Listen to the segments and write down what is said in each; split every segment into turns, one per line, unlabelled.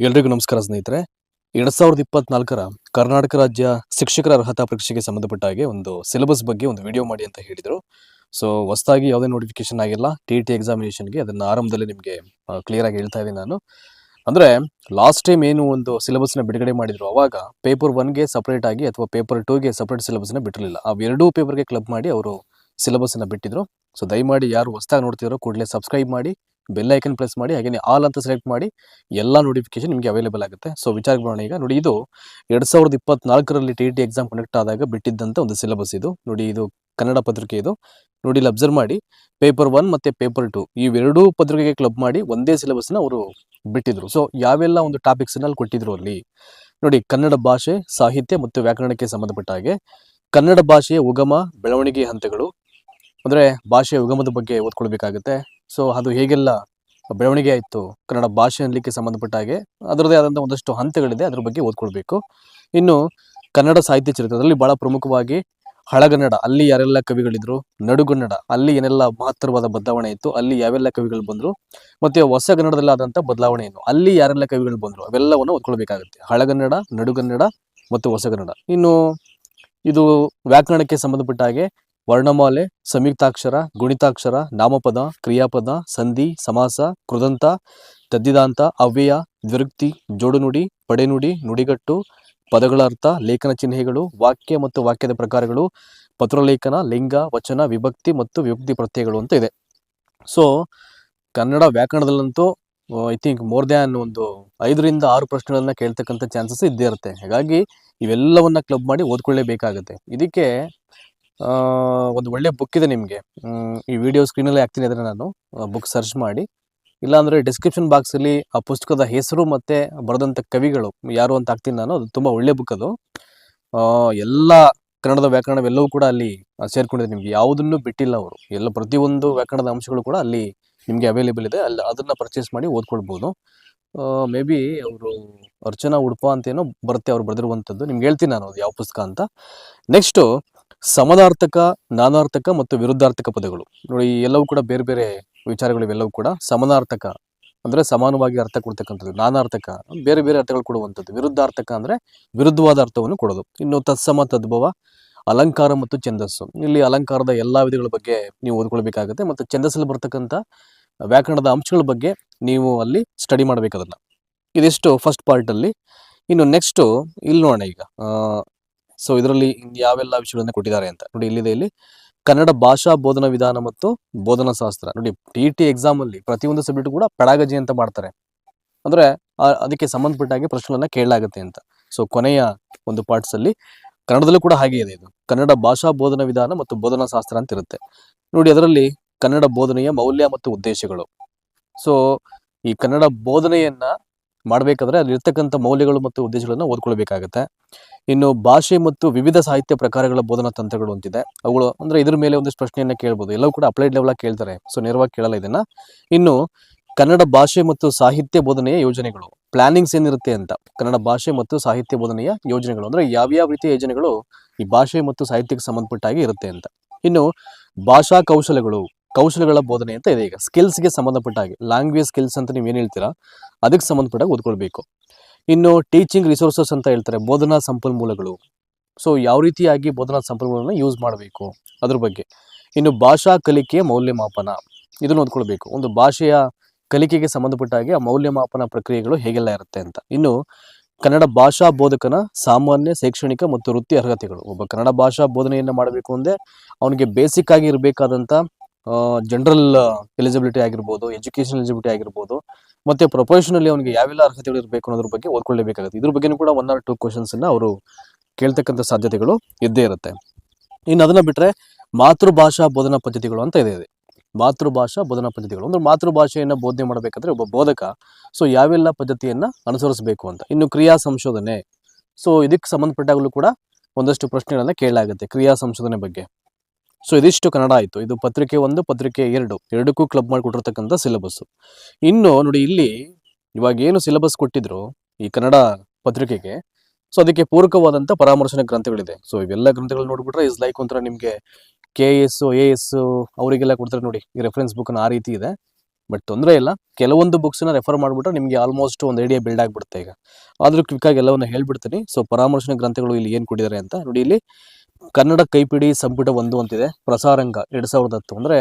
ಎಲ್ರಿಗೂ ನಮಸ್ಕಾರ ಸ್ನೇಹಿತರೆ. ಎರಡ್ ಸಾವಿರದ ಇಪ್ಪತ್ನಾಲ್ಕರ ಕರ್ನಾಟಕ ರಾಜ್ಯ ಶಿಕ್ಷಕರ ಅರ್ಹತಾ ಪರೀಕ್ಷೆಗೆ ಸಂಬಂಧಪಟ್ಟ ಹಾಗೆ ಒಂದು ಸಿಲೆಬಸ್ ಬಗ್ಗೆ ಒಂದು ವಿಡಿಯೋ ಮಾಡಿ ಅಂತ ಹೇಳಿದರು. ಸೊ ಹೊಸದಾಗಿ ಯಾವುದೇ ನೋಟಿಫಿಕೇಶನ್ ಆಗಿಲ್ಲ. ಟಿ ಟಿ ಎಕ್ಸಾಮಿನೇಷನ್ಗೆ ಅದನ್ನು ಆರಂಭದಲ್ಲಿ ನಿಮಗೆ ಕ್ಲಿಯರ್ ಆಗಿ ಹೇಳ್ತಾ ಇದ್ದೀನಿ ನಾನು. ಅಂದರೆ ಲಾಸ್ಟ್ ಟೈಮ್ ಏನು ಒಂದು ಸಿಲೆಬಸ್ನ ಬಿಡುಗಡೆ ಮಾಡಿದ್ರು ಅವಾಗ ಪೇಪರ್ ಒನ್ಗೆ ಸಪ್ರೇಟ್ ಆಗಿ ಅಥವಾ ಪೇಪರ್ ಟೂಗೆ ಸಪ್ರೇಟ್ ಸಿಲೆಬಸ್ನ ಬಿಟ್ಟಿರಲಿಲ್ಲ. ಆ ಎರಡೂ ಪೇಪರ್ಗೆ ಕ್ಲಬ್ ಮಾಡಿ ಅವರು ಸಿಲೆಬಸ್ನ ಬಿಟ್ಟಿದ್ರು. ಸೊ ದಯಮಾಡಿ ಯಾರು ಹೊಸದಾಗಿ ನೋಡ್ತಿರೋ ಕೂಡಲೇ ಸಬ್ಸ್ಕ್ರೈಬ್ ಮಾಡಿ. ಬೆಲ್ ಐಕನ್ ಪ್ರೆಸ್ ಮಾಡಿ ಹಾಗೆ ಆಲ್ ಅಂತ ಸೆಲೆಕ್ಟ್ ಮಾಡಿ ಎಲ್ಲ ನೋಟಿಫಿಕೇಶನ್ ನಿಮಗೆ ಅವೈಲೇಬಲ್ ಆಗುತ್ತೆ. ಸೊ ವಿಚಾರ ಬರೋಣ ಈಗ. ನೋಡಿ, ಇದು ಎರಡ್ ಸಾವಿರದ ಇಪ್ಪತ್ನಾಲ್ಕರಲ್ಲಿ ಟಿ ಟಿ ಎಕ್ಸಾಮ್ ಕಂಡಕ್ಟ್ ಆದಾಗ ಬಿಟ್ಟಿದ್ದಂಥ ಒಂದು ಸಿಲೆಬಸ್ ಇದು. ನೋಡಿ, ಇದು ಕನ್ನಡ ಪತ್ರಿಕೆ ಇದು. ನೋಡಿ, ಇಲ್ಲಿ ಅಬ್ಸರ್ವ್ ಮಾಡಿ. ಪೇಪರ್ ಒನ್ ಮತ್ತೆ ಪೇಪರ್ ಟು ಇವೆರಡೂ ಪತ್ರಿಕೆಗೆ ಕ್ಲಬ್ ಮಾಡಿ ಒಂದೇ ಸಿಲೆಬಸ್ನ ಅವರು ಬಿಟ್ಟಿದ್ರು. ಸೊ ಯಾವೆಲ್ಲ ಒಂದು ಟಾಪಿಕ್ಸ್ ಅಲ್ಲಿ ಕೊಟ್ಟಿದ್ರು ಅಲ್ಲಿ? ನೋಡಿ, ಕನ್ನಡ ಭಾಷೆ, ಸಾಹಿತ್ಯ ಮತ್ತು ವ್ಯಾಕರಣಕ್ಕೆ ಸಂಬಂಧಪಟ್ಟ ಹಾಗೆ. ಕನ್ನಡ ಭಾಷೆಯ ಉಗಮ, ಬೆಳವಣಿಗೆ ಹಂತಗಳು. ಅಂದ್ರೆ ಭಾಷೆಯ ಉಗಮದ ಬಗ್ಗೆ ಓದ್ಕೊಳ್ಬೇಕಾಗುತ್ತೆ. ಸೊ ಅದು ಹೇಗೆಲ್ಲ ಬೆಳವಣಿಗೆ ಆಯಿತು ಕನ್ನಡ ಭಾಷೆ ಅನ್ನಲಿಕ್ಕೆ ಸಂಬಂಧಪಟ್ಟ ಹಾಗೆ ಅದರದೇ ಆದಂಥ ಒಂದಷ್ಟು ಹಂತಗಳಿದೆ, ಅದ್ರ ಬಗ್ಗೆ ಓದ್ಕೊಳ್ಬೇಕು. ಇನ್ನು ಕನ್ನಡ ಸಾಹಿತ್ಯ ಚರಿತ್ರೆಯಲ್ಲಿ ಬಹಳ ಪ್ರಮುಖವಾಗಿ ಹಳಗನ್ನಡ, ಅಲ್ಲಿ ಯಾರೆಲ್ಲ ಕವಿಗಳಿದ್ರು, ನಡುಗನ್ನಡ, ಅಲ್ಲಿ ಏನೆಲ್ಲ ಮಹತ್ತರವಾದ ಬದಲಾವಣೆ ಇತ್ತು, ಅಲ್ಲಿ ಯಾವೆಲ್ಲ ಕವಿಗಳು ಬಂದ್ರು, ಮತ್ತೆ ಹೊಸ ಕನ್ನಡದಲ್ಲಿ ಆದಂಥ ಬದಲಾವಣೆ ಏನು, ಅಲ್ಲಿ ಯಾರೆಲ್ಲ ಕವಿಗಳು ಬಂದ್ರು, ಅವೆಲ್ಲವನ್ನು ಓದ್ಕೊಳ್ಬೇಕಾಗುತ್ತೆ. ಹಳಗನ್ನಡ, ನಡುಗನ್ನಡ, ಮತ್ತು ಹೊಸಗನ್ನಡ. ಇನ್ನು ಇದು ವ್ಯಾಕರಣಕ್ಕೆ ಸಂಬಂಧಪಟ್ಟ ಹಾಗೆ ವರ್ಣಮಾಲೆ ಸಂಯುಕ್ತಾಕ್ಷರ ಗುಣಿತಾಕ್ಷರ, ನಾಮಪದ, ಕ್ರಿಯಾಪದ, ಸಂಧಿ, ಸಮಾಸ, ಕೃದಂತ, ತದ್ದಿದಾಂತ, ಅವ್ಯಯ, ದ್ವಿರುಕ್ತಿ, ಜೋಡುನುಡಿ, ಪಡೆನುಡಿ, ನುಡಿಗಟ್ಟು ಪದಗಳ ಅರ್ಥ ಲೇಖನ ಚಿಹ್ನೆಗಳು, ವಾಕ್ಯ ಮತ್ತು ವಾಕ್ಯದ ಪ್ರಕಾರಗಳು, ಪತ್ರಲೇಖನ, ಲಿಂಗ, ವಚನ, ವಿಭಕ್ತಿ ಮತ್ತು ವಿಭಕ್ತಿ ಪ್ರತ್ಯಯಗಳು ಅಂತ ಇದೆ. ಸೊ ಕನ್ನಡ ವ್ಯಾಕರಣದಲ್ಲಂತೂ ಐ ಥಿಂಕ್ ಮೋರ್ ದ್ಯಾನ್ ಒಂದು ಐದರಿಂದ ಆರು ಪ್ರಶ್ನೆಗಳನ್ನ ಕೇಳ್ತಕ್ಕಂಥ ಚಾನ್ಸಸ್ ಇದ್ದೇ ಇರುತ್ತೆ. ಹಾಗಾಗಿ, ಇವೆಲ್ಲವನ್ನ ಕ್ಲಬ್ ಮಾಡಿ ಓದ್ಕೊಳ್ಳೇಬೇಕಾಗುತ್ತೆ. ಇದಕ್ಕೆ ಒಂದು ಒಳ್ಳೆ ಬುಕ್ ಇದೆ ನಿಮಗೆ. ಈ ವಿಡಿಯೋ ಸ್ಕ್ರೀನಲ್ಲಿ ಹಾಕ್ತೀನಿ ಅದನ್ನು ನಾನು. ಬುಕ್ ಸರ್ಚ್ ಮಾಡಿ. ಇಲ್ಲಾಂದರೆ ಡಿಸ್ಕ್ರಿಪ್ಷನ್ ಬಾಕ್ಸಲ್ಲಿ ಆ ಪುಸ್ತಕದ ಹೆಸರು ಮತ್ತು ಬರೆದಂಥ ಕವಿಗಳು ಯಾರು ಅಂತ ಹಾಕ್ತೀನಿ ನಾನು. ಅದು ತುಂಬ ಒಳ್ಳೆ ಬುಕ್ ಅದು. ಎಲ್ಲ ಕನ್ನಡದ ವ್ಯಾಕರಣವೆಲ್ಲವೂ ಕೂಡ ಅಲ್ಲಿ ಸೇರ್ಕೊಂಡಿದೆ ನಿಮಗೆ. ಯಾವುದನ್ನು ಬಿಟ್ಟಿಲ್ಲ ಅವರು. ಎಲ್ಲ ಪ್ರತಿಯೊಂದು ವ್ಯಾಕರಣದ ಅಂಶಗಳು ಕೂಡ ಅಲ್ಲಿ ನಿಮಗೆ ಅವೈಲೇಬಲ್ ಇದೆ. ಅಲ್ಲಿ ಅದನ್ನು ಪರ್ಚೇಸ್ ಮಾಡಿ ಓದ್ಕೊಳ್ಬೋದು. ಮೇ ಬಿ ಅವರು ಅರ್ಚನಾ ಉಡುಪ ಅಂತೇನೋ ಬರುತ್ತೆ ಅವ್ರು ಬರೆದಿರುವಂಥದ್ದು ನಿಮ್ಗೆ ಹೇಳ್ತೀನಿ ನಾನು ಅದು ಯಾವ ಪುಸ್ತಕ ಅಂತ. ನೆಕ್ಸ್ಟು ಸಮನಾರ್ಥಕ ನಾನಾರ್ಥಕ ಮತ್ತು ವಿರುದ್ಧಾರ್ಥಕ ಪದಗಳು. ನೋಡಿ ಎಲ್ಲವೂ ಕೂಡ ಬೇರೆ ಬೇರೆ ವಿಚಾರಗಳು ಇವೆಲ್ಲವೂ ಕೂಡ. ಸಮನಾರ್ಥಕ ಅಂದ್ರೆ ಸಮಾನವಾಗಿ ಅರ್ಥ ಕೊಡ್ತಕ್ಕಂಥದ್ದು ನಾನಾರ್ಥಕ ಬೇರೆ ಬೇರೆ ಅರ್ಥಗಳು ಕೊಡುವಂಥದ್ದು, ವಿರುದ್ಧಾರ್ಥಕ ಅಂದ್ರೆ ವಿರುದ್ಧವಾದ ಅರ್ಥವನ್ನು ಕೊಡೋದು. ಇನ್ನು ತತ್ಸಮ, ತದ್ಭವ, ಅಲಂಕಾರ ಮತ್ತು ಛಂದಸ್ಸು. ಇಲ್ಲಿ ಅಲಂಕಾರದ ಎಲ್ಲಾ ವಿಧಗಳ ಬಗ್ಗೆ ನೀವು ಓದ್ಕೊಳ್ಬೇಕಾಗುತ್ತೆ ಮತ್ತು ಛಂದಸ್ಸಲ್ಲಿ ಬರ್ತಕ್ಕಂಥ ವ್ಯಾಕರಣದ ಅಂಶಗಳ ಬಗ್ಗೆ ನೀವು ಅಲ್ಲಿ ಸ್ಟಡಿ ಮಾಡ್ಬೇಕು ಇದಿಷ್ಟು ಫಸ್ಟ್ ಪಾರ್ಟ್ ಅಲ್ಲಿ. ಇನ್ನು ನೆಕ್ಸ್ಟ್ ಇಲ್ಲಿ ನೋಡೋಣ ಈಗ. ಸೊ ಇದರಲ್ಲಿ ಯಾವೆಲ್ಲ ವಿಷಯಗಳನ್ನ ಕೊಟ್ಟಿದ್ದಾರೆ ಅಂತ. ನೋಡಿ, ಇಲ್ಲಿದೆ, ಇಲ್ಲಿ ಕನ್ನಡ ಭಾಷಾ ಬೋಧನಾ ವಿಧಾನ ಮತ್ತು ಬೋಧನಾ ಶಾಸ್ತ್ರ. ನೋಡಿ ಟಿ ಟಿ ಎಕ್ಸಾಮ್ ಅಲ್ಲಿ ಪ್ರತಿಯೊಂದು ಸಬ್ಜೆಕ್ಟ್ ಕೂಡ ಪೆಡಾಗಜಿ ಅಂತ ಮಾಡ್ತಾರೆ. ಅಂದ್ರೆ ಅದಕ್ಕೆ ಸಂಬಂಧಪಟ್ಟ ಹಾಗೆ ಪ್ರಶ್ನೆಗಳನ್ನ ಕೇಳಲಾಗುತ್ತೆ ಅಂತ. ಸೊ ಕೊನೆಯ ಒಂದು ಪಾರ್ಟ್ಸ್ ಅಲ್ಲಿ ಕನ್ನಡದಲ್ಲೂ ಕೂಡ ಹಾಗೆ ಇದೆ ಇದು. ಕನ್ನಡ ಭಾಷಾ ಬೋಧನಾ ವಿಧಾನ ಮತ್ತು ಬೋಧನಾ ಶಾಸ್ತ್ರ ಅಂತ ಇರುತ್ತೆ. ನೋಡಿ, ಅದರಲ್ಲಿ ಕನ್ನಡ ಬೋಧನೆಯ ಮೌಲ್ಯ ಮತ್ತು ಉದ್ದೇಶಗಳು. ಸೊ ಈ ಕನ್ನಡ ಬೋಧನೆಯನ್ನ ಮಾಡಬೇಕಾದ್ರೆ ಅಲ್ಲಿರ್ತಕ್ಕಂಥ ಮೌಲ್ಯಗಳು ಮತ್ತು ಉದ್ದೇಶಗಳನ್ನು ಓದ್ಕೊಳ್ಬೇಕಾಗತ್ತೆ. ಇನ್ನು ಭಾಷೆ ಮತ್ತು ವಿವಿಧ ಸಾಹಿತ್ಯ ಪ್ರಕಾರಗಳ ಬೋಧನಾ ತಂತ್ರಗಳು ಅಂತಿದೆ. ಅವುಗಳು ಅಂದ್ರೆ ಇದ್ರ ಮೇಲೆ ಒಂದಿಷ್ಟು ಪ್ರಶ್ನೆಯನ್ನು ಕೇಳ್ಬೋದು. ಎಲ್ಲವೂ ಕೂಡ ಅಪ್ಲೈಡ್ ಲೆವೆಲ್ ಕೇಳ್ತಾರೆ. ಸೊ ನೇರವಾಗಿ ಕೇಳಲ್ಲ ಇದನ್ನ. ಇನ್ನು ಕನ್ನಡ ಭಾಷೆ ಮತ್ತು ಸಾಹಿತ್ಯ ಬೋಧನೆಯ ಯೋಜನೆಗಳು. ಪ್ಲಾನಿಂಗ್ಸ್ ಏನಿರುತ್ತೆ ಅಂತ. ಕನ್ನಡ ಭಾಷೆ ಮತ್ತು ಸಾಹಿತ್ಯ ಬೋಧನೆಯ ಯೋಜನೆಗಳು ಅಂದ್ರೆ ಯಾವ್ಯಾವ ರೀತಿಯ ಯೋಜನೆಗಳು ಈ ಭಾಷೆ ಮತ್ತು ಸಾಹಿತ್ಯಕ್ಕೆ ಸಂಬಂಧಪಟ್ಟಾಗಿ ಇರುತ್ತೆ ಅಂತ. ಇನ್ನು ಭಾಷಾ ಕೌಶಲ್ಯಗಳು ಕೌಶಲ್ಯಗಳ ಬೋಧನೆ ಅಂತ ಇದೆ ಈಗ. ಸ್ಕಿಲ್ಸ್ಗೆ ಸಂಬಂಧಪಟ್ಟ ಹಾಗೆ. ಲ್ಯಾಂಗ್ವೇಜ್ ಸ್ಕಿಲ್ಸ್ ಅಂತ ನೀವು ಏನು ಹೇಳ್ತೀರಾ? ಅದಕ್ಕೆ ಸಂಬಂಧಪಟ್ಟಾಗ ಓದ್ಕೊಳ್ಬೇಕು. ಇನ್ನು ಟೀಚಿಂಗ್ ರಿಸೋರ್ಸಸ್ ಅಂತ ಹೇಳ್ತಾರೆ, ಬೋಧನಾ ಸಂಪನ್ಮೂಲಗಳು. ಸೊ ಯಾವ ರೀತಿಯಾಗಿ ಬೋಧನಾ ಸಂಪನ್ಮೂಲಗಳನ್ನ ಯೂಸ್ ಮಾಡಬೇಕು? ಅದ್ರ ಬಗ್ಗೆ. ಇನ್ನು ಭಾಷಾ ಕಲಿಕೆಯ ಮೌಲ್ಯಮಾಪನ. ಇದನ್ನು ಓದ್ಕೊಳ್ಬೇಕು. ಒಂದು ಭಾಷೆಯ ಕಲಿಕೆಗೆ ಸಂಬಂಧಪಟ್ಟ ಹಾಗೆ ಆ ಮೌಲ್ಯಮಾಪನ ಪ್ರಕ್ರಿಯೆಗಳು ಹೇಗೆಲ್ಲ ಇರುತ್ತೆ ಅಂತ. ಇನ್ನು ಕನ್ನಡ ಭಾಷಾ ಬೋಧಕನ ಸಾಮಾನ್ಯ, ಶೈಕ್ಷಣಿಕ ಮತ್ತು ವೃತ್ತಿ ಅರ್ಹತೆಗಳು. ಒಬ್ಬ ಕನ್ನಡ ಭಾಷಾ ಬೋಧನೆಯನ್ನು ಮಾಡಬೇಕು ಅಂದರೆ, ಅವನಿಗೆ ಬೇಸಿಕ್ ಆಗಿ ಇರಬೇಕಾದಂತ ಜನರಲ್ ಎಲಿಜಿಬಿಲಿಟಿ ಆಗಿರ್ಬೋದು ಎಜುಕೇಶನ್ ಎಲಿಜಿಬಿಲಿಟಿ ಆಗಿರ್ಬೋದು, ಮತ್ತೆ ಪ್ರೊಫೆಷನಲ್ಲಿ ಅವನಿಗೆ ಯಾವೆಲ್ಲ ಅರ್ಹತೆಗಳು ಇರಬೇಕು ಅನ್ನೋದ್ರ ಬಗ್ಗೆ ಓದ್ಕೊಳ್ಳೇಬೇಕಾಗುತ್ತೆ. ಇದ್ರ ಬಗ್ಗೆನೂ ಕೂಡ ಒನ್ ಆರ್ ಟೂ ಕ್ವಶನ್ಸ್ ಅನ್ನ ಅವರು ಕೇಳ್ತಕ್ಕಂಥ ಸಾಧ್ಯತೆಗಳು ಇದ್ದೇ ಇರುತ್ತೆ. ಇನ್ನು ಅದನ್ನ ಬಿಟ್ರೆ ಮಾತೃಭಾಷಾ ಬೋಧನಾ ಪದ್ಧತಿಗಳು ಅಂತ ಇದೆ ಇದೆ. ಮಾತೃಭಾಷಾ ಬೋಧನಾ ಪದ್ಧತಿಗಳು. ಅಂದ್ರೆ ಮಾತೃಭಾಷೆಯನ್ನು ಬೋಧನೆ ಮಾಡಬೇಕಂದ್ರೆ ಒಬ್ಬ ಬೋಧಕ ಸೊ ಯಾವೆಲ್ಲ ಪದ್ಧತಿಯನ್ನ ಅನುಸರಿಸಬೇಕು ಅಂತ. ಇನ್ನು ಕ್ರಿಯಾ ಸಂಶೋಧನೆ. ಸೊ ಇದಕ್ಕೆ ಸಂಬಂಧಪಟ್ಟಾಗಲೂ ಕೂಡ ಒಂದಷ್ಟು ಪ್ರಶ್ನೆಗಳನ್ನ ಕೇಳಲಾಗುತ್ತೆ ಕ್ರಿಯಾ ಸಂಶೋಧನೆ ಬಗ್ಗೆ. ಸೊ ಇದಿಷ್ಟು ಕನ್ನಡ ಆಯಿತು. ಇದು ಪತ್ರಿಕೆ ಒಂದು, ಪತ್ರಿಕೆ ಎರಡು. ಎರಡಕ್ಕೂ ಕ್ಲಬ್ ಮಾಡಿಕೊಟ್ಟಿರ್ತಕ್ಕಂಥ ಸಿಲೆಬಸ್ ಇನ್ನು ನೋಡಿ, ಇಲ್ಲಿ ಇವಾಗ ಏನು ಸಿಲೆಬಸ್ ಕೊಟ್ಟಿದ್ರು ಈ ಕನ್ನಡ ಪತ್ರಿಕೆಗೆ? ಸೊ ಅದಕ್ಕೆ ಪೂರಕವಾದಂಥ ಪರಾಮರ್ಶನ ಗ್ರಂಥಗಳಿದೆ. ಸೊ ಇವೆಲ್ಲ ಗ್ರಂಥಗಳು ನೋಡ್ಬಿಟ್ರೆ ಇಸ್ ಲೈಕ್ ಒಂಥರ ನಿಮಗೆ ಕೆ ಎಸ್ ಎ ಎಸ್ ಅವರಿಗೆಲ್ಲ ಕೊಡ್ತಾರೆ ನೋಡಿ. ಈ ರೆಫರೆನ್ಸ್ ಬುಕ್ ಆ ರೀತಿ ಇದೆ. ಬಟ್ ತೊಂದರೆ ಇಲ್ಲ. ಕೆಲವೊಂದು ಬುಕ್ಸ್ನ ರೆಫರ್ ಮಾಡಿಬಿಟ್ರೆ ನಿಮಗೆ ಆಲ್ಮೋಸ್ಟ್ ಒಂದು ಐಡಿಯಾ ಬಿಲ್ಡ್ ಆಗಿಬಿಡುತ್ತೆ ಈಗ. ಆದರೂ ಕ್ವಿಕ್ಕಾಗಿ ಎಲ್ಲವನ್ನು ಹೇಳ್ಬಿಡ್ತೀನಿ. ಸೊ ಪರಾಮರ್ಶನ ಗ್ರಂಥಗಳು ಇಲ್ಲಿ ಏನು ಕೊಟ್ಟಿದ್ದಾರೆ ಅಂತ ನೋಡಿ, ಇಲ್ಲಿ ಕನ್ನಡ ಕೈಪಿಡಿ ಸಂಪುಟ ಒಂದು ಅಂತಿದೆ. ಪ್ರಸಾರಂಗ ಎರಡು ಸಾವಿರದ ಹತ್ತು ಅಂದರೆ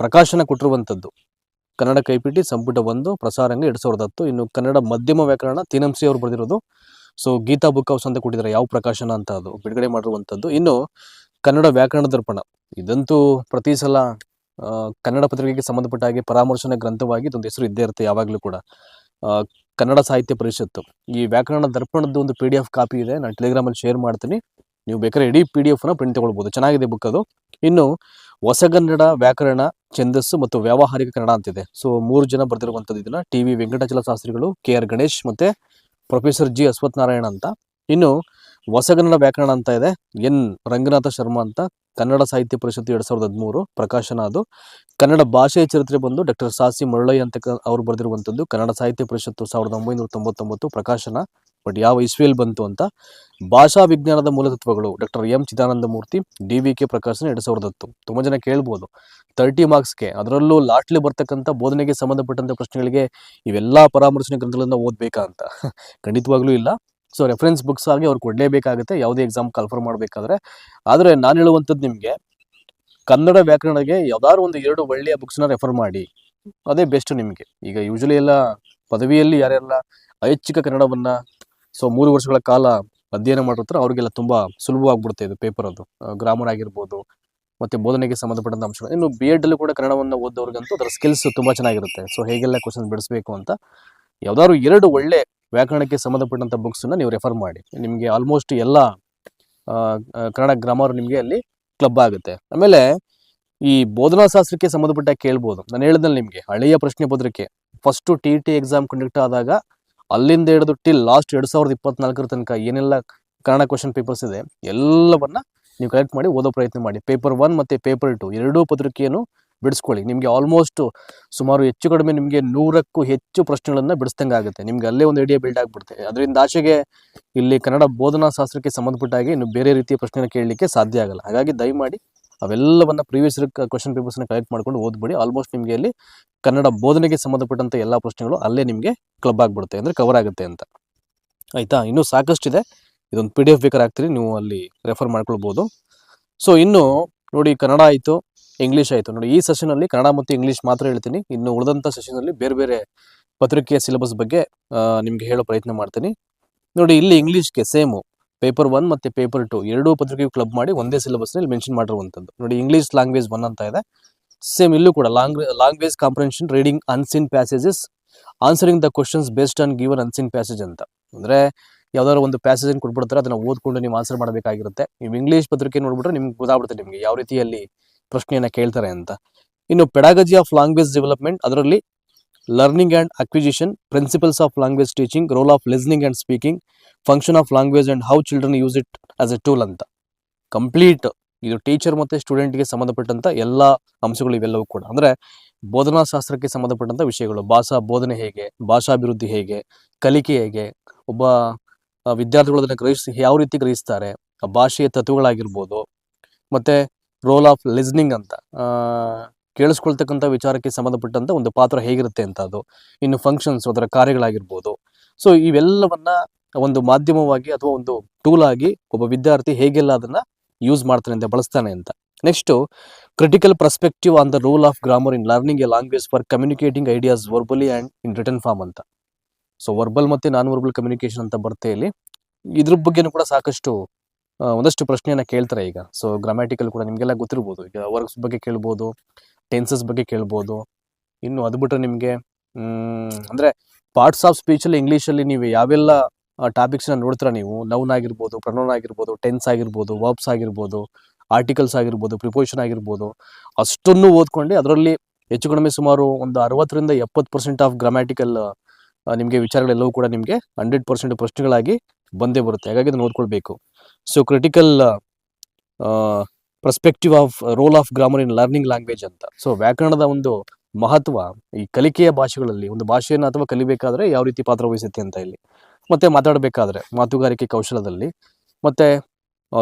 ಪ್ರಕಾಶನ ಕೊಟ್ಟಿರುವಂಥದ್ದು ಕನ್ನಡ ಕೈಪಿಡಿ ಸಂಪುಟ ಒಂದು, ಪ್ರಸಾರಂಗ ಎರಡು ಸಾವಿರದ ಹತ್ತು. ಇನ್ನು ಕನ್ನಡ ಮಧ್ಯಮ ವ್ಯಾಕರಣ ತೀನಂಸಿ ಅವರು ಬರೆದಿರೋದು. ಸೊ ಗೀತಾ ಬುಕ್ ಹೌಸ್ ಅಂತ ಕೊಟ್ಟಿದ್ದಾರೆ. ಯಾವ ಪ್ರಕಾಶನ ಅಂತ ಅದು ಬಿಡುಗಡೆ ಮಾಡಿರುವಂಥದ್ದು ಇನ್ನು ಕನ್ನಡ ವ್ಯಾಕರಣ ದರ್ಪಣ. ಇದಂತೂ ಪ್ರತಿ ಸಲ ಕನ್ನಡ ಪತ್ರಿಕೆಗೆ ಸಂಬಂಧಪಟ್ಟ ಹಾಗೆ ಪರಾಮರ್ಶನ ಗ್ರಂಥವಾಗಿ ಇದೊಂದು ಹೆಸರು ಇದ್ದೇ ಇರುತ್ತೆ ಯಾವಾಗಲೂ ಕೂಡ. ಕನ್ನಡ ಸಾಹಿತ್ಯ ಪರಿಷತ್ತು. ಈ ವ್ಯಾಕರಣ ದರ್ಪಣದ್ದು ಒಂದು ಪಿ ಡಿ ಎಫ್ ಕಾಪಿ ಇದೆ. ನಾನು ಟೆಲಿಗ್ರಾಮಲ್ಲಿ ಶೇರ್ ಮಾಡ್ತೀನಿ. ನೀವು ಬೇಕಾದ್ರೆ ಇಡೀ ಪಿ ಡಿ ಎಫ್ನ ಪ್ರಿಂಟ್ ತಗೊಳ್ಬೋದು. ಚೆನ್ನಾಗಿದೆ ಬುಕ್ ಅದು. ಇನ್ನು ಹೊಸಗನ್ನಡ ವ್ಯಾಕರಣ, ಛಂದಸ್ಸು ಮತ್ತು ವ್ಯಾವಹಾರಿಕ ಕನ್ನಡ ಅಂತಿದೆ. ಸೊ ಮೂರು ಜನ ಬರೆದಿರುವಂಥದ್ದು ಇದನ್ನ ಟಿ ವಿ ವೆಂಕಟಾಚಲ ಶಾಸ್ತ್ರಿಗಳು, ಕೆ ಆರ್ ಗಣೇಶ್ ಮತ್ತೆ ಪ್ರೊಫೆಸರ್ ಜಿ ಅಶ್ವತ್ಥನಾರಾಯಣ ಅಂತ. ಇನ್ನು ಹೊಸಗನ್ನಡ ವ್ಯಾಕರಣ ಅಂತ ಇದೆ. ಎನ್ ರಂಗನಾಥ ಶರ್ಮಾ ಅಂತ. ಕನ್ನಡ ಸಾಹಿತ್ಯ ಪರಿಷತ್ತು ಎರಡ್ ಸಾವಿರದ ಹದಿಮೂರು ಪ್ರಕಾಶನ ಅದು. ಕನ್ನಡ ಭಾಷೆಯ ಚರಿತ್ರೆ ಬಂದು ಡಾಕ್ಟರ್ ಸಾಸಿ ಮರಳಯ್ಯ ಅಂತ ಅವರು ಬರೆದಿರುವಂಥದ್ದು ಕನ್ನಡ ಸಾಹಿತ್ಯ ಪರಿಷತ್ತು ಸಾವಿರದ ಒಂಬೈನೂರ ತೊಂಬತ್ತೊಂಬತ್ತು ಪ್ರಕಾಶನ. ಬಟ್ ಯಾವ ಇಸ್ವಿಯಲ್ಲಿ ಬಂತು ಅಂತ ಭಾಷಾ ವಿಜ್ಞಾನದ ಮೂಲತತ್ವಗಳು doctor M Chidananda Murthy, D V K ಪ್ರಕಾಶನ ಎರಡ್ ಸಾವಿರದ ಹತ್ತು. ತುಂಬ ಜನ ಕೇಳ್ಬೋದು. ತರ್ಟಿ ಮಾರ್ಕ್ಸ್ಗೆ ಅದರಲ್ಲೂ ಲಾಟ್ಲಿ ಬರ್ತಕ್ಕಂಥ ಬೋಧನೆಗೆ ಸಂಬಂಧಪಟ್ಟಂತ ಪ್ರಶ್ನೆಗಳಿಗೆ ಇವೆಲ್ಲ ಪರಾಮರ್ಶನ ಗ್ರಂಥಗಳನ್ನ ಓದಬೇಕಾ ಅಂತ. ಖಂಡಿತವಾಗ್ಲೂ ಇಲ್ಲ. ಸೊ ರೆಫರೆನ್ಸ್ ಬುಕ್ಸ್ ಆಗಿ ಅವ್ರು ಕೊಡಲೇಬೇಕಾಗುತ್ತೆ. ಯಾವುದೇ ಎಕ್ಸಾಮ್ ಕನ್ಫರ್ಮ್ ಮಾಡಬೇಕಾದ್ರೆ. ಆದರೆ ನಾನು ಹೇಳುವಂಥದ್ದು ನಿಮಗೆ, ಕನ್ನಡ ವ್ಯಾಕರಣಗೆ ಯಾವ್ದಾದ್ರು ಒಂದು ಎರಡು ಒಳ್ಳೆಯ ಬುಕ್ಸ್ನ ರೆಫರ್ ಮಾಡಿ. ಅದೇ ಬೆಸ್ಟ್ ನಿಮಗೆ. ಈಗ ಯೂಶಲಿ ಎಲ್ಲ ಪದವಿಯಲ್ಲಿ ಯಾರೆಲ್ಲ ಐಚ್ಛಿಕ ಕನ್ನಡವನ್ನ ಸೊ ಮೂರು ವರ್ಷಗಳ ಕಾಲ ಅಧ್ಯಯನ ಮಾಡಿರ್ತಾರೆ ಅವರಿಗೆಲ್ಲ ತುಂಬಾ ಸುಲಭವಾಗ್ಬಿಡುತ್ತೆ ಇದು ಪೇಪರ್ ಅದು. ಗ್ರಾಮರ್ ಆಗಿರ್ಬೋದು ಮತ್ತೆ ಬೋಧನೆಗೆ ಸಂಬಂಧಪಟ್ಟಂತ ಅಂಶಗಳು. ಇನ್ನು ಬಿ ಅಲ್ಲೂ ಕೂಡ ಕನ್ನಡವನ್ನು ಓದೋರಿಗಂತೂ ಅದರ ಸ್ಕಿಲ್ಸ್ ತುಂಬಾ ಚೆನ್ನಾಗಿರುತ್ತೆ. ಸೊ ಹೇಗೆಲ್ಲ ಕ್ವಶನ್ ಬಿಡಿಸ್ಬೇಕು ಅಂತ ಯಾವ್ದಾದ್ರು ಎರಡು ಒಳ್ಳೆ ವ್ಯಾಕರಣಕ್ಕೆ ಸಂಬಂಧಪಟ್ಟಂತ ಬುಕ್ಸನ್ನು ನೀವು ರೆಫರ್ ಮಾಡಿ. ನಿಮಗೆ ಆಲ್ಮೋಸ್ಟ್ ಎಲ್ಲ ಕನ್ನಡ ಗ್ರಾಮರ್ ನಿಮಗೆ ಅಲ್ಲಿ ಕ್ಲಬ್ ಆಗುತ್ತೆ. ಆಮೇಲೆ ಈ ಬೋಧನಾ ಶಾಸ್ತ್ರಕ್ಕೆ ಸಂಬಂಧಪಟ್ಟ ಕೇಳ್ಬೋದು. ನಾನು ಹೇಳಿದ್ನಲ್ಲ ನಿಮಗೆ, ಹಳೆಯ ಪ್ರಶ್ನೆ ಪತ್ರಿಕೆ. First T T exam conduct ಆದಾಗ ಅಲ್ಲಿಂದ ಹಿಡಿದು ಟಿಲ್ ಲಾಸ್ಟ್ ಎರಡು ಸಾವಿರದ ಇಪ್ಪತ್ನಾಲ್ಕರ ತನಕ ಏನೆಲ್ಲ ಕನ್ನಡ ಕ್ವಶನ್ ಪೇಪರ್ಸ್ ಇದೆ, ಎಲ್ಲವನ್ನ ನೀವು ಕಲೆಕ್ಟ್ ಮಾಡಿ ಓದೋ ಪ್ರಯತ್ನ ಮಾಡಿ. ಪೇಪರ್ ಒನ್ ಮತ್ತು ಪೇಪರ್ ಟು ಎರಡೂ ಪತ್ರಿಕೆಯನ್ನು ಬಿಡಿಸ್ಕೊಳ್ಳಿ. ನಿಮಗೆ ಆಲ್ಮೋಸ್ಟ್ ಸುಮಾರು ಹೆಚ್ಚು ಕಡಿಮೆ ನಿಮಗೆ ನೂರಕ್ಕೂ ಹೆಚ್ಚು ಪ್ರಶ್ನೆಗಳನ್ನು ಬಿಡಿಸ್ದಂಗೆ ಆಗುತ್ತೆ. ನಿಮ್ಗೆ ಅಲ್ಲೇ ಒಂದು ಐಡಿಯಾ ಬಿಲ್ಡ್ ಆಗಿಬಿಡುತ್ತೆ. ಅದರಿಂದ ಆಚೆಗೆ ಇಲ್ಲಿ ಕನ್ನಡ ಬೋಧನಾ ಶಾಸ್ತ್ರಕ್ಕೆ ಸಂಬಂಧಪಟ್ಟಾಗಿ ಇನ್ನು ಬೇರೆ ರೀತಿಯ ಪ್ರಶ್ನೆಗಳನ್ನು ಕೇಳಲಿಕ್ಕೆ ಸಾಧ್ಯ ಆಗಲ್ಲ. ಹಾಗಾಗಿ ದಯಮಾಡಿ ಅವೆಲ್ಲವನ್ನ ಪ್ರೀವಿಯಸ್ ಕ್ವಶನ್ ಪೇಪರ್ಸ್ನ ಕಲೆಕ್ಟ್ ಮಾಡ್ಕೊಂಡು ಓದ್ಬಿಡಿ. ಆಲ್ಮೋಸ್ಟ್ ನಿಮಗೆ ಅಲ್ಲಿ ಕನ್ನಡ ಬೋಧನೆಗೆ ಸಂಬಂಧಪಟ್ಟಂತ ಎಲ್ಲ ಪ್ರಶ್ನೆಗಳು ಅಲ್ಲೇ ನಿಮಗೆ ಕ್ಲಬ್ ಆಗಿಬಿಡುತ್ತೆ ಅಂದ್ರೆ ಕವರ್ ಆಗುತ್ತೆ ಅಂತ. ಆಯ್ತಾ? ಇನ್ನೂ ಸಾಕಷ್ಟಿದೆ. ಇದೊಂದು ಪಿ ಡಿ ಎಫ್ ಬೇಕಾದ್ರೆ ಆಗ್ತೀರಿ ನೀವು ಅಲ್ಲಿ ರೆಫರ್ ಮಾಡ್ಕೊಳ್ಬೋದು. ಸೊ ಇನ್ನು ನೋಡಿ ಕನ್ನಡ ಆಯಿತು ಇಂಗ್ಲೀಷ್ ಆಯಿತು. ನೋಡಿ, ಈ ಸೆಷನಲ್ಲಿ ಕನ್ನಡ ಮತ್ತು ಇಂಗ್ಲೀಷ್ ಮಾತ್ರ ಹೇಳ್ತೀನಿ. ಇನ್ನು ಉಳಿದಂಥ ಸೆಷನಲ್ಲಿ ಬೇರೆ ಬೇರೆ ಪತ್ರಿಕೆಯ ಸಿಲೆಬಸ್ ಬಗ್ಗೆ ನಿಮ್ಗೆ ಹೇಳೋ ಪ್ರಯತ್ನ ಮಾಡ್ತೀನಿ. ನೋಡಿ, ಇಲ್ಲಿ ಇಂಗ್ಲೀಷ್ಗೆ ಸೇಮು ಪೇಪರ್ ಒನ್ ಮತ್ತು ಪೇಪರ್ ಟು ಎರಡೂ ಪತ್ರಿಕೆಯು ಕ್ಲಬ್ ಮಾಡಿ ಒಂದೇ ಸಿಲೆಬಸ್ನಲ್ಲಿ ಮೆನ್ಷನ್ ಮಾಡಿರುವಂಥದ್ದು ನೋಡಿ ಇಂಗ್ಲೀಷ್ ಲ್ಯಾಂಗ್ವೇಜ್ ಒನ್ ಅಂತ ಇದೆ. ಸೇಮ್ ಇಲ್ಲೂ ಕೂಡ long language comprehension reading unseen passages answering the questions based on given unseen passage ಅಂತ. ಅಂದರೆ ಯಾವ್ದಾದ್ರು ಒಂದು ಪ್ಯಾಸೇಜ್ ಕೊಟ್ಬಿಡ್ತಾರೆ, ಅದನ್ನ ಓದ್ಕೊಂಡು ನೀವು ಆನ್ಸರ್ ಮಾಡಬೇಕಾಗಿರುತ್ತೆ. ನೀವು ಇಂಗ್ಲೀಷ್ ಪತ್ರಿಕೆ ನೋಡ್ಬಿಟ್ರೆ ನಿಮ್ಗೆ ಗೊತ್ತಾಗ್ಬಿಡುತ್ತೆ ನಿಮಗೆ ಯಾವ ರೀತಿಯಲ್ಲಿ ಪ್ರಶ್ನೆಯನ್ನ ಕೇಳ್ತಾರೆ ಅಂತ. ಇನ್ನು ಪೆಡಾಗಜಿ ಆಫ್ ಲ್ಯಾಂಗ್ವೇಜ್ ಡೆವಲಪ್ಮೆಂಟ್ ಅದರಲ್ಲಿ learning and acquisition principles of language teaching role of listening and speaking function of language and how children use it as a tool ಅಂತ. ಕಂಪ್ಲೀಟ್ ಇದು ಟೀಚರ್ ಮತ್ತು ಸ್ಟೂಡೆಂಟ್ಗೆ ಸಂಬಂಧಪಟ್ಟಂತ ಎಲ್ಲ ಅಂಶಗಳು ಇವೆಲ್ಲವೂ ಕೂಡ. ಅಂದರೆ ಬೋಧನಾ ಶಾಸ್ತ್ರಕ್ಕೆ ಸಂಬಂಧಪಟ್ಟಂತ ವಿಷಯಗಳು. ಭಾಷಾ ಬೋಧನೆ ಹೇಗೆ? ಭಾಷಾಭಿವೃದ್ಧಿ ಹೇಗೆ? ಕಲಿಕೆ ಹೇಗೆ? ಒಬ್ಬ ವಿದ್ಯಾರ್ಥಿಗಳು ಅದನ್ನು ಗ್ರಹಿಸಿ ಯಾವ ರೀತಿ ಗ್ರಹಿಸ್ತಾರೆ? ಭಾಷೆಯ ತತ್ವಗಳಾಗಿರ್ಬೋದು. ಮತ್ತೆ ರೋಲ್ ಆಫ್ ಲಿಸ್ನಿಂಗ್ ಅಂತ ಕೇಳಿಸ್ಕೊಳ್ತಕ್ಕಂಥ ವಿಚಾರಕ್ಕೆ ಸಂಬಂಧಪಟ್ಟಂತ ಒಂದು ಪಾತ್ರ ಹೇಗಿರುತ್ತೆ ಅಂತ ಅದು. ಇನ್ನು ಫಂಕ್ಷನ್ಸ್ ಅದರ ಕಾರ್ಯಗಳಾಗಿರ್ಬೋದು. ಸೊ ಇವೆಲ್ಲವನ್ನ ಒಂದು ಮಾಧ್ಯಮವಾಗಿ ಅಥವಾ ಒಂದು ಟೂಲ್ ಆಗಿ ಒಬ್ಬ ವಿದ್ಯಾರ್ಥಿ ಹೇಗೆಲ್ಲ ಅದನ್ನ ಯೂಸ್ ಮಾಡ್ತಾನೆ ಅಂತ ಬಳಸ್ತಾನೆ ಅಂತ. Next critical perspective on the role of grammar in learning a language for communicating ideas verbally and in return form ಅಂತ. ಸೊ ವರ್ಬಲ್ ಮತ್ತೆ ನಾನ್ ವರ್ಬಲ್ ಕಮ್ಯುನಿಕೇಶನ್ ಅಂತ ಬರುತ್ತೆ ಇಲ್ಲಿ. ಇದ್ರ ಬಗ್ಗೆನೂ ಕೂಡ ಸಾಕಷ್ಟು ಒಂದಷ್ಟು ಪ್ರಶ್ನೆಯನ್ನ ಕೇಳ್ತಾರೆ ಈಗ. ಸೊ ಗ್ರಾಮ್ಯಾಟಿಕಲ್ ಕೂಡ ನಿಮಗೆಲ್ಲ ಗೊತ್ತಿರ್ಬೋದು. ಈಗ ವರ್ಕ್ಸ್ ಬಗ್ಗೆ ಕೇಳ್ಬೋದು ಟೆನ್ಸಸ್ ಬಗ್ಗೆ ಕೇಳ್ಬೋದು. ಇನ್ನು ಅದು ಬಿಟ್ಟರೆ ನಿಮಗೆ ಅಂದ್ರೆ ಪಾರ್ಟ್ಸ್ ಆಫ್ ಸ್ಪೀಚಲ್ಲಿ ಇಂಗ್ಲೀಷಲ್ಲಿ ನೀವು ಯಾವೆಲ್ಲ ಟಾಪಿಕ್ಸ್ನ ನೋಡ್ತೀರಾ ನೀವು? ನೌನ್ ಆಗಿರ್ಬೋದು ಪ್ರನೌನ್ ಆಗಿರ್ಬೋದು ಟೆನ್ಸ್ ಆಗಿರ್ಬೋದು ವರ್ಬ್ಸ್ ಆಗಿರ್ಬೋದು ಆರ್ಟಿಕಲ್ಸ್ ಆಗಿರ್ಬೋದು ಪ್ರಿಪೋಸಿಷನ್ ಆಗಿರ್ಬೋದು, ಅಷ್ಟನ್ನು ಓದ್ಕೊಂಡು ಅದರಲ್ಲಿ ಹೆಚ್ಚು ಕಡಿಮೆ ಸುಮಾರು ಒಂದು ಅರವತ್ತರಿಂದ ಎಪ್ಪತ್ತು ಪರ್ಸೆಂಟ್ ಆಫ್ ಗ್ರಾಮ್ಯಾಟಿಕಲ್ ನಿಮಗೆ ವಿಚಾರಗಳೆಲ್ಲವೂ ಕೂಡ ನಿಮಗೆ ಹಂಡ್ರೆಡ್ ಪರ್ಸೆಂಟ್ ಪ್ರಶ್ನೆಗಳಾಗಿ ಬಂದೇ ಬರುತ್ತೆ. ಹಾಗಾಗಿ ಅದನ್ನು ಓದ್ಕೊಳ್ಬೇಕು. So critical perspective of role of grammar in learning language ಅಂತ. ಸೊ ವ್ಯಾಕರಣದ ಒಂದು ಮಹತ್ವ ಈ ಕಲಿಕೆಯ ಭಾಷೆಗಳಲ್ಲಿ, ಒಂದು ಭಾಷೆಯನ್ನು ಅಥವಾ ಕಲಿಬೇಕಾದ್ರೆ ಯಾವ ರೀತಿ ಪಾತ್ರ ವಹಿಸುತ್ತೆ ಅಂತ ಇಲ್ಲಿ ಮತ್ತೆ ಮಾತಾಡಬೇಕಾದ್ರೆ ಮಾತುಗಾರಿಕೆ ಕೌಶಲದಲ್ಲಿ ಮತ್ತೆ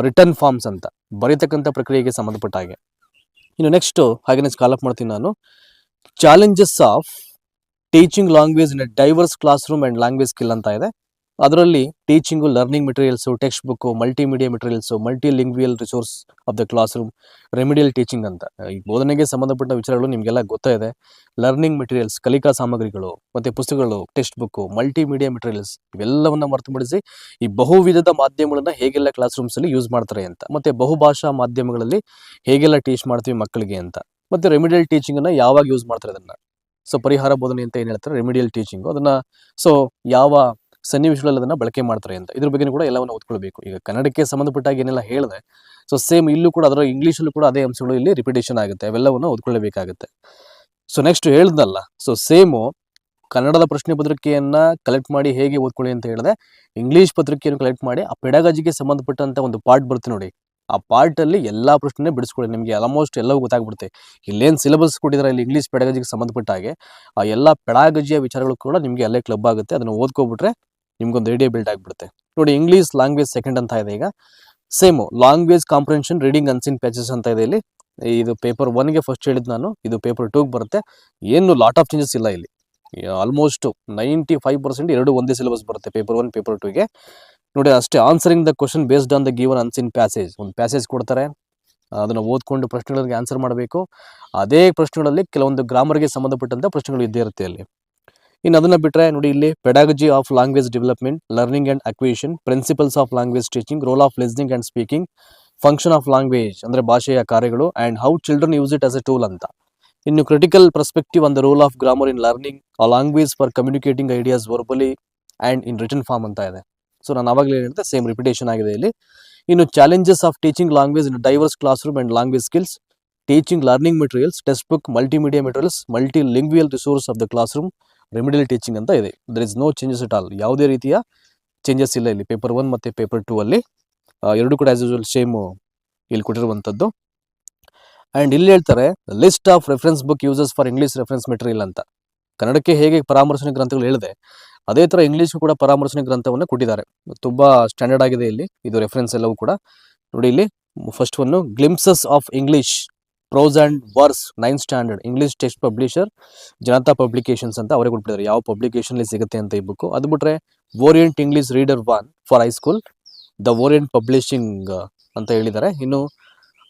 ರಿಟರ್ನ್ ಫಾರ್ಮ್ಸ್ ಅಂತ ಬರೀತಕ್ಕಂಥ ಪ್ರಕ್ರಿಯೆಗೆ ಸಂಬಂಧಪಟ್ಟ ಹಾಗೆ. ಇನ್ನು ನೆಕ್ಸ್ಟ್ ಹಾಗೆ ಸ್ಕಾಲಪ್ ಮಾಡ್ತೀನಿ ನಾನು. Challenges of teaching language in a diverse classroom and language skill ಅಂತ ಇದೆ. ಅದರಲ್ಲಿ teaching learning materials textbook multimedia materials multilingual resource of the classroom remedial teaching ಅಂತ. ಈ ಬೋಧನೆಗೆ ಸಂಬಂಧಪಟ್ಟ ವಿಚಾರಗಳು ನಿಮಗೆಲ್ಲ ಗೊತ್ತಾಯಿದೆ ಲರ್ನಿಂಗ್ ಮೆಟೀರಿಯಲ್ಸ್ ಕಲಿಕಾ ಸಾಮಗ್ರಿಗಳು, ಮತ್ತು ಪುಸ್ತಕಗಳು ಟೆಕ್ಸ್ಟ್ ಬುಕ್ಕು ಮಲ್ಟಿಮೀಡಿಯಾ ಮೆಟೀರಿಯಲ್ಸ್ ಇವೆಲ್ಲವನ್ನು ಹೊರತುಪಡಿಸಿ ಈ ಬಹುವಿಧದ ಮಾಧ್ಯಮಗಳನ್ನು ಹೇಗೆಲ್ಲ ಕ್ಲಾಸ್ ರೂಮ್ಸಲ್ಲಿ ಯೂಸ್ ಮಾಡ್ತಾರೆ ಅಂತ, ಮತ್ತು ಬಹುಭಾಷಾ ಮಾಧ್ಯಮಗಳಲ್ಲಿ ಹೇಗೆಲ್ಲ ಟೀಚ್ ಮಾಡ್ತೀವಿ ಮಕ್ಕಳಿಗೆ ಅಂತ, ಮತ್ತು ರೆಮಿಡಿಯಲ್ ಟೀಚಿಂಗನ್ನು ಯಾವಾಗ ಯೂಸ್ ಮಾಡ್ತಾರೆ ಅದನ್ನು. ಸೊ ಪರಿಹಾರ ಬೋಧನೆ ಅಂತ ಏನು ಹೇಳ್ತಾರೆ? ರೆಮಿಡಿಯಲ್ ಟೀಚಿಂಗು ಅದನ್ನು ಸೊ ಯಾವ ಸನ್ನಿವೇಶಗಳಲ್ಲಿ ಅದನ್ನು ಬಳಕೆ ಮಾಡ್ತಾರೆ ಅಂತ. ಇದ್ರ ಬಗ್ಗೆ ಕೂಡ ಎಲ್ಲವನ್ನು ಓದ್ಕೊಳ್ಬೇಕು. ಈಗ ಕನ್ನಡಕ್ಕೆ ಸಂಬಂಧಪಟ್ಟಾಗ ಏನೆಲ್ಲ ಹೇಳಿದೆ ಸೊ ಸೇಮ್ ಇಲ್ಲೂ ಕೂಡ ಅದರ ಇಂಗ್ಲೀಷಲ್ಲೂ ಕೂಡ ಅದೇ ಅಂಶಗಳು ಇಲ್ಲಿ ರಿಪಿಟೇಷನ್ ಆಗುತ್ತೆ. ಅವೆಲ್ಲವನ್ನು ಓದ್ಕೊಳ್ಳಬೇಕಾಗುತ್ತೆ ಸೊ ನೆಕ್ಸ್ಟ್ ಹೇಳ್ದಲ್ಲ ಸೊ ಸೇಮು ಕನ್ನಡದ ಪ್ರಶ್ನೆ ಪತ್ರಿಕೆಯನ್ನ ಕಲೆಕ್ಟ್ ಮಾಡಿ ಹೇಗೆ ಓದ್ಕೊಳ್ಳಿ ಅಂತ ಹೇಳಿದೆ ಇಂಗ್ಲೀಷ್ ಪತ್ರಿಕೆಯನ್ನು ಕಲೆಕ್ಟ್ ಮಾಡಿ ಆ ಪೆಡಗಾಜಿಗೆ ಸಂಬಂಧಪಟ್ಟಂತ ಒಂದು ಪಾರ್ಟ್ ಬರುತ್ತೆ ನೋಡಿ. ಆ ಪಾರ್ಟಲ್ಲಿ ಎಲ್ಲಾ ಪ್ರಶ್ನೆ ಬಿಡಿಸ್ಕೊಳ್ಳಿ ನಿಮಗೆ. ಆಲ್ಮೋಸ್ಟ್ ಎಲ್ಲವೂ ಗೊತ್ತಾಗ್ಬಿಡುತ್ತೆ. ಇಲ್ಲೇನು ಸಿಲೆಬಸ್ ಕೊಟ್ಟಿದ್ದಾರೆ ಇಲ್ಲಿ ಇಂಗ್ಲೀಷ್ ಪೆಡಗಜಿಗೆ ಸಂಬಂಧಪಟ್ಟ ಹಾಗೆ ಆ ಎಲ್ಲ ಪೆಡಾಗಜಿಯ ವಿಚಾರಗಳು ಕೂಡ ನಿಮಗೆ ಅಲ್ಲೇ ಕ್ಲಬ್ ಆಗುತ್ತೆ. ಅದನ್ನು ಓದ್ಕೊಬಿಟ್ರೆ ನಿಮ್ಗೊಂದು ಐಡಿಯಾ ಬಿಲ್ಡ್ ಆಗಿಬಿಡುತ್ತೆ. ನೋಡಿ ಇಂಗ್ಲೀಷ್ ಲ್ಯಾಂಗ್ವೇಜ್ ಸೆಕೆಂಡ್ ಅಂತ ಇದೆ ಈಗ. Same language comprehension reading unseen passages ಅಂತ ಇದೆ ಇಲ್ಲಿ. ಇದು ಪೇಪರ್ ಒನ್ಗೆ ಫಸ್ಟ್ ಹೇಳಿದ್ದು ನಾನು. ಇದು ಪೇಪರ್ ಟೂಗೆ ಬರುತ್ತೆ. ಏನು ಲಾಟ್ ಆಫ್ ಚೇಂಜಸ್ ಇಲ್ಲ ಇಲ್ಲಿ. ಆಲ್ಮೋಸ್ಟ್ ನೈಂಟಿ ಫೈವ್ ಪರ್ಸೆಂಟ್ ಎರಡು ಒಂದೇ ಸಿಲೆಬಸ್ ಬರುತ್ತೆ ಪೇಪರ್ ಒನ್ ಪೇಪರ್ ಟೂಗೆ ನೋಡಿ, ಅಷ್ಟೇ answering the question based on the given unseen passage ಒಂದು ಪ್ಯಾಸೇಜ್ ಕೊಡ್ತಾರೆ. ಅದನ್ನು ಓದ್ಕೊಂಡು ಪ್ರಶ್ನೆಗಳಿಗೆ ಆನ್ಸರ್ ಮಾಡಬೇಕು. ಅದೇ ಪ್ರಶ್ನೆಗಳಲ್ಲಿ ಕೆಲವೊಂದು ಗ್ರಾಮರ್ಗೆ ಸಂಬಂಧಪಟ್ಟಂತ ಪ್ರಶ್ನೆಗಳು ಇದ್ದೇ ಇರುತ್ತೆ ಅಲ್ಲಿ ಇನ್ನು ಅದನ್ನ ಬಿಟ್ಟರೆ ನೋಡಿ ಇಲ್ಲಿ pedagogy of language development learning and acquisition principles of language teaching role of listening and speaking function of language ಅಂದರೆ ಭಾಷೆಯ ಕಾರ್ಯಗಳು and how children use it as a tool ಅಂತ. ಇನ್ನು critical perspective on the role of grammar in learning a language for communicating ideas verbally and in return form ಅಂತ ಇದೆ. So ನಾನು ಆವಾಗಲೇ ಹೇಳಿದೆ ಸೇಮ್ ರಿಪಿಟೇಷನ್ ಆಗಿದೆ ಇಲ್ಲಿ. ಇನ್ನು challenges of teaching language in diverse classroom and language skills teaching learning materials textbook multimedia materials multilingual resource of the classroom remedial teaching ಅಂತ ಇದೆ. There is no changes it all ಯಾವುದೇ ರೀತಿಯ changes ಇಲ್ಲ ಇಲ್ಲಿ. Paper one ಮತ್ತು paper two ಅಲ್ಲಿ ಎರಡು ಕೂಡ ಆಸ್ ಯೂಶುವಲ್ ಸೇಮು ಇಲ್ಲಿ ಕೊಟ್ಟಿರುವಂಥದ್ದು. ಆ್ಯಂಡ್ ಇಲ್ಲಿ ಹೇಳ್ತಾರೆ list of reference book uses for English reference material ಅಂತ. ಕನ್ನಡಕ್ಕೆ ಹೇಗೆ ಪರಾಮರ್ಶನೆ ಗ್ರಂಥಗಳು ಹೇಳಿದೆ, ಅದೇ ಥರ ಇಂಗ್ಲೀಷ್ಗೂ ಕೂಡ ಪರಾಮರ್ಶನೆ ಗ್ರಂಥವನ್ನು ಕೊಟ್ಟಿದ್ದಾರೆ. ತುಂಬ ಸ್ಟ್ಯಾಂಡರ್ಡ್ ಆಗಿದೆ ಇಲ್ಲಿ. ಇದು ರೆಫರೆನ್ಸ್ ಎಲ್ಲವೂ ಕೂಡ. ನೋಡಿ ಇಲ್ಲಿ first one glimpses of English prose and verse nine standard English text publisher Janata publications ಅಂತ ಅವರೇ ಕೊಟ್ಬಿಟ್ಟಿದ್ದಾರೆ. ಯಾವ ಪಬ್ಲಿಕೇಶನ್ಲಿ ಸಿಗುತ್ತೆ ಅಂತ ಈ ಬುಕ್ಕು ಅದು ಬಿಟ್ರೆ orient English reader one for high school the orient publishing ಅಂತ ಹೇಳಿದ್ದಾರೆ. ಇನ್ನು,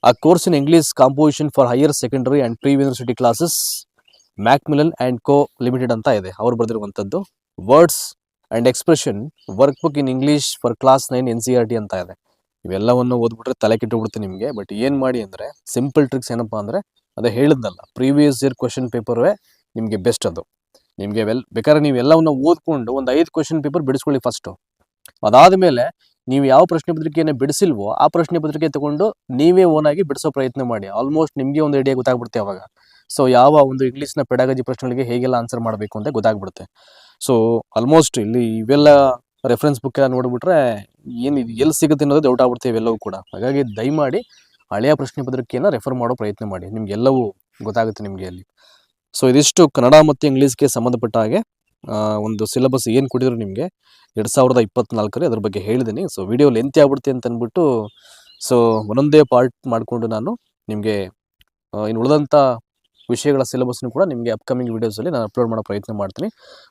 a course in English composition for higher secondary and pre university classes Macmillan and co limited ಅಂತ ಇದೆ. ಅವ್ರು ಬರೆದಿರುವಂಥದ್ದು. Words and expression workbook in English for class nine N C E R T ಇದೆ. ಇವೆಲ್ಲವನ್ನು ಓದ್ಬಿಟ್ರೆ ತಲೆ ಕೆಟ್ಟುಬಿಡುತ್ತೆ ನಿಮಗೆ. ಬಟ್ ಏನು ಮಾಡಿ ಅಂದರೆ ಸಿಂಪಲ್ ಟ್ರಿಕ್ಸ್ ಏನಪ್ಪ ಅಂದರೆ, ಅದೇ ಹೇಳಿದ್ನಲ್ಲ ಪ್ರೀವಿಯಸ್ ಇಯರ್ ಕ್ವಶನ್ ಪೇಪರ್ವೇ ನಿಮಗೆ ಬೆಸ್ಟ್ ಅದು. ನಿಮಗೆ ವೆಲ್ ಬೇಕಾದ್ರೆ ನೀವು ಎಲ್ಲವನ್ನ ಓದ್ಕೊಂಡು ಒಂದು ಐದು ಕ್ವಶನ್ ಪೇಪರ್ ಬಿಡಿಸ್ಕೊಳ್ಳಿ ಫಸ್ಟು ಅದಾದಮೇಲೆ ನೀವು ಯಾವ ಪ್ರಶ್ನೆ ಪತ್ರಿಕೆಯನ್ನು ಬಿಡಿಸಿಲ್ವೋ ಆ ಪ್ರಶ್ನೆ ಪತ್ರಿಕೆ ತಗೊಂಡು ನೀವೇ ಓನಾಗಿ ಬಿಡಿಸೋ ಪ್ರಯತ್ನ ಮಾಡಿ. ಆಲ್ಮೋಸ್ಟ್ ನಿಮಗೆ ಒಂದು ಐಡಿಯಾ ಗೊತ್ತಾಗ್ಬಿಡುತ್ತೆ ಅವಾಗ. ಸೊ ಯಾವ ಒಂದು ಇಂಗ್ಲೀಷ್ನ ಪೆಡಾಗಜಿ ಪ್ರಶ್ನೆಗಳಿಗೆ ಹೇಗೆಲ್ಲ ಆನ್ಸರ್ ಮಾಡಬೇಕು ಅಂತ ಗೊತ್ತಾಗ್ಬಿಡುತ್ತೆ. ಸೊ ಆಲ್ಮೋಸ್ಟ್ ಇಲ್ಲಿ ಇವೆಲ್ಲ ರೆಫರೆನ್ಸ್ ಬುಕ್ ಎಲ್ಲ ನೋಡಿಬಿಟ್ರೆ ಏನು ಇದು ಎಲ್ಲಿ ಸಿಗುತ್ತೆ ಅನ್ನೋದು ಡೌಟ್ ಆಗ್ಬಿಡ್ತೀವಿ ಎಲ್ಲವೂ ಕೂಡ. ಹಾಗಾಗಿ ದಯಮಾಡಿ ಹಳೆಯ ಪ್ರಶ್ನೆ ಪತ್ರಿಕೆಯನ್ನು ರೆಫರ್ ಮಾಡೋ ಪ್ರಯತ್ನ ಮಾಡಿ. ನಿಮಗೆಲ್ಲವೂ ಗೊತ್ತಾಗುತ್ತೆ ನಿಮಗೆ ಅಲ್ಲಿ. ಸೊ ಇದಿಷ್ಟು ಕನ್ನಡ ಮತ್ತು ಇಂಗ್ಲೀಷ್ಗೆ ಸಂಬಂಧಪಟ್ಟ ಹಾಗೆ ಒಂದು ಸಿಲೆಬಸ್ ಏನು ಕೊಟ್ಟಿದ್ರು ನಿಮಗೆ ಎರಡು ಸಾವಿರದ ಇಪ್ಪತ್ನಾಲ್ಕರಲ್ಲಿ ಅದ್ರ ಬಗ್ಗೆ ಹೇಳಿದ್ದೀನಿ ಸೊ ವಿಡಿಯೋ ಲೆಂತಿ ಆಗ್ಬಿಡುತ್ತೆ ಅಂತ ಅಂದ್ಬಿಟ್ಟು ಸೊ ಒಂದೊಂದೇ ಪಾರ್ಟ್ ಮಾಡಿಕೊಂಡು ನಾನು ನಿಮಗೆ ಇನ್ನು ಉಳಿದಂಥ ವಿಷಯಗಳ ಸಿಲೆಬಸ್ನು ಕೂಡ ನಿಮಗೆ ಅಪ್ಕಮಿಂಗ್ ವೀಡಿಯೋಸಲ್ಲಿ ನಾನು ಅಪ್ಲೋಡ್ ಮಾಡೋ ಪ್ರಯತ್ನ ಮಾಡ್ತೀನಿ.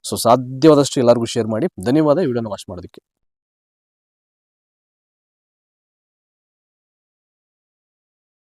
ಸೊ ಸಾಧ್ಯವಾದಷ್ಟು ಎಲ್ಲರಿಗೂ ಶೇರ್ ಮಾಡಿ. ಧನ್ಯವಾದ. ವಿಡಿಯೋನ ವಾಚ್ ಮಾಡೋದಕ್ಕೆ.